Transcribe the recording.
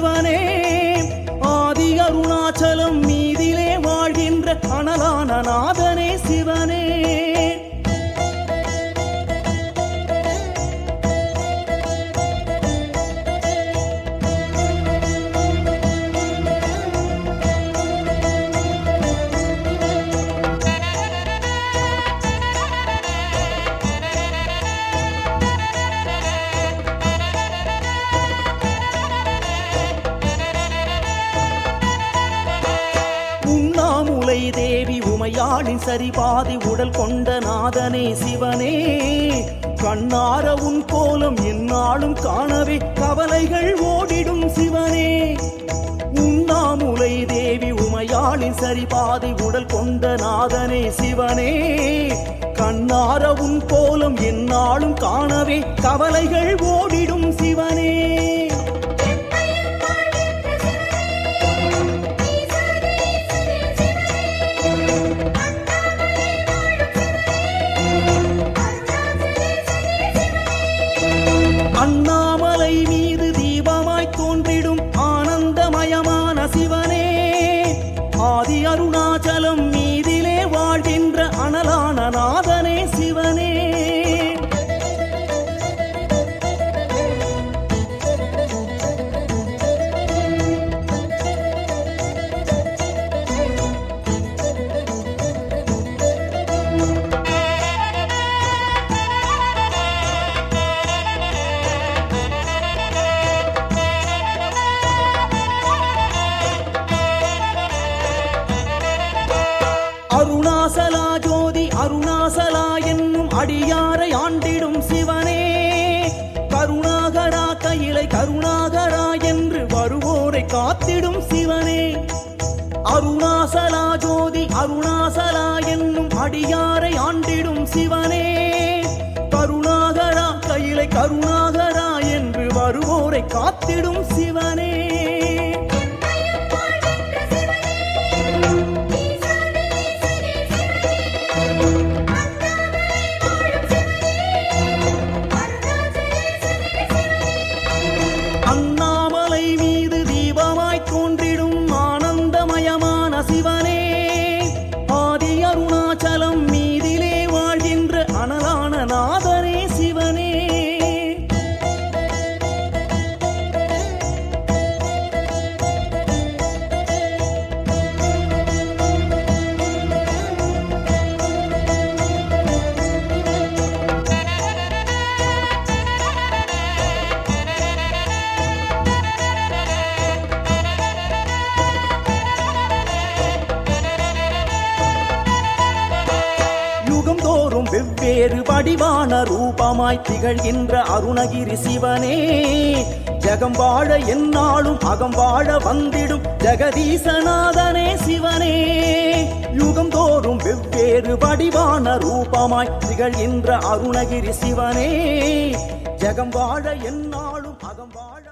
சிவனே ஆதி அருணாச்சலம் மீதிலே வாழ்கின்ற அனலான நாதனே சிவனே. உண்ணாமுலை தேவி உமையாளின் சரிபாதி உடல் கொண்ட நாதனே சிவனே. கண்ணார உன் கோலம் என்னாலும் காணவே கவலைகள் ஓடிடும் சிவனே. உண்ணாமுலை தேவி உமையாளின் சரிபாதி உடல் கொண்ட நாதனே சிவனே. கண்ணார உன் கோலம் என்னாலும் காணவே கவலைகள் ஓடி அண்ணாமலை அருணாசலா ஜோதி அருணாசலா என்னும் அடியாரை ஆண்டிடும் சிவனே. கருணாகரா கையிலை கருணாகரா என்று வருவோரை காத்திடும் சிவனே. அருணாசலா ஜோதி அருணாசலா என்னும் அடியாரை ஆண்டிடும் சிவனே. கருணாகரா கையிலை கருணாகரா என்று வருவோரை காத்திடும் சிவனே. வேறு வடிவான ரூபமாய் திகழ்கின்ற அருணகிரி சிவனே. ஜகம் வாழ என்னாலும் அகம் வாழ வந்திடும் ஜெகதீசநாதனே சிவனே. யுகம் தோறும் வெவ்வேறு வடிவான ரூபமாய் திகழ்கின்ற அருணகிரி சிவனே. ஜகம் வாழ என்னாலும் அகம் வாழ